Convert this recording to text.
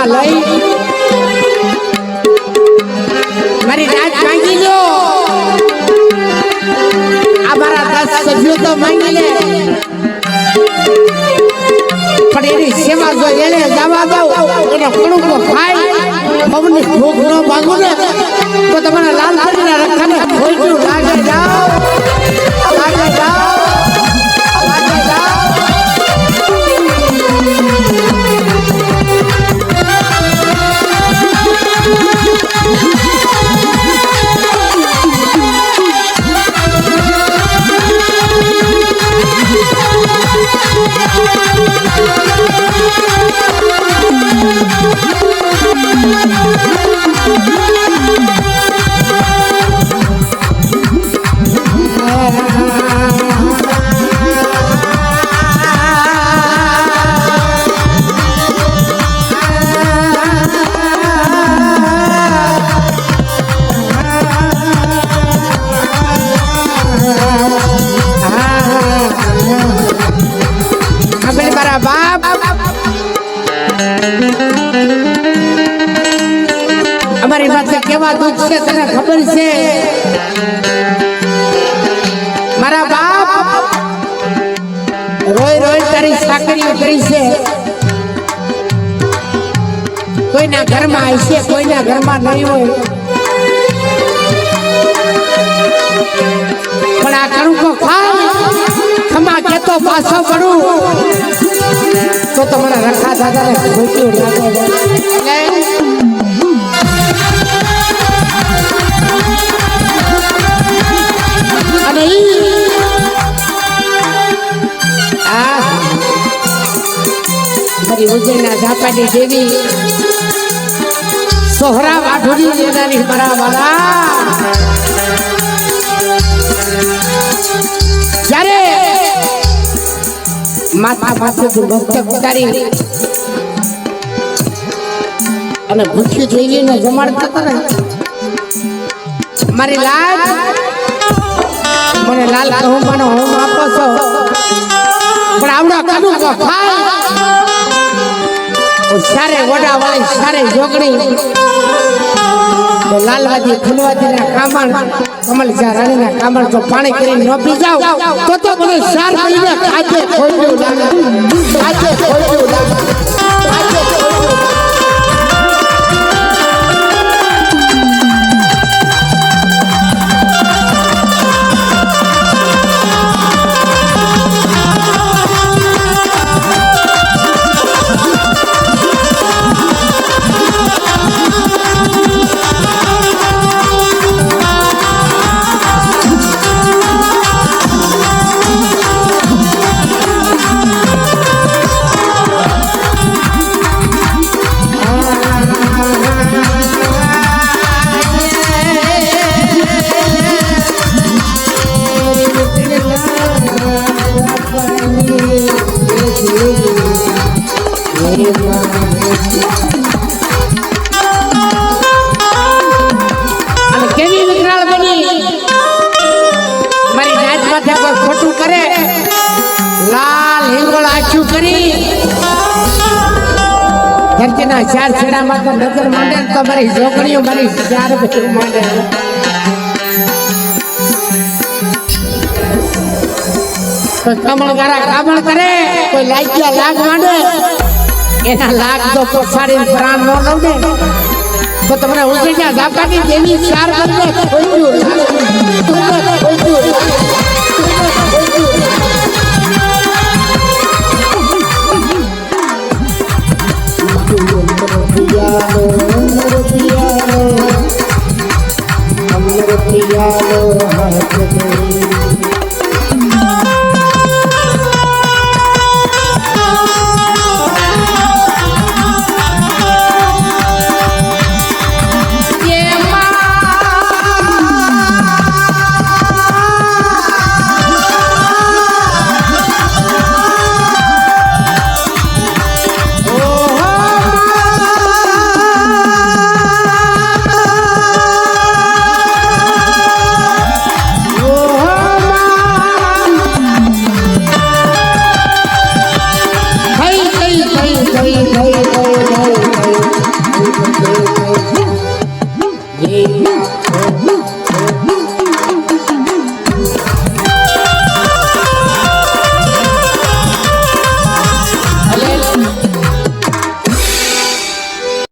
મેમા લઈ. મારી રાત માંગી લો. આ મારા દસ સભ્યો તો માંગી લે. પણ એની સેવા જો એને જવા દઉં, એને કણુકો ખાય, પવનની ભૂખ ન માંગુ ને, તો તમારા લાલ પરીના રખાને ખોઈટું લાગે જાઓ. Oh, અમારી પાસે કેવા દુઃખ છે તને ખબર છે? મારા બાપ રોય રોય તારી સાકરીઓ કરી છે. કોઈના ઘરમાં આવશે કોઈના ઘરમાં નહીં હોય. પણ આ કણુકો ખા ખમા કેતો પાછો પડું તો તમારા રખા દાદાને ખોટું લાગે. ઉજ્જૈનના ઝાપાની દેવી સોહરા વાઢોડી દેનારી મારા વાળા જ્યારે માથા પાસે ભક્ત ઉતારી અને ભૂખી થઈને જમાડતા હતા ને મારી લાજ? મને લાલ કહુંબાનો હોમ આપો છો. પણ આવડા કનું સારે વડા વાળી સારે જોગણી લાલવાજી ફૂલવાજી ના કામણ, કમલજા રાણી ના કામણ, જો પાણી કરીને ન પી જાવ તો તો મને સાર મહિને ખાજે ખોલ્યું લાગે ખાજે ખોલ્યું લાગે કેવી વિકરાળ બની? મારી નાચ માથે કોઈ ખોટું કરે. લાલ હિંગોળ આછું કરી. ધરતીના ચાર છેડામાં તો નજર માંડે તો મારી જોકણીઓ મારી ચાર બધું માંડે. કમળ કામળ કરે? કોઈ લાગ્યા લાગ માંડે? એના લાખ જો પછાડીને પ્રાણ ન લઉં તો તમને ઉલટી ગયા ઝાપટાની દેવી ચાર બંને Yeah.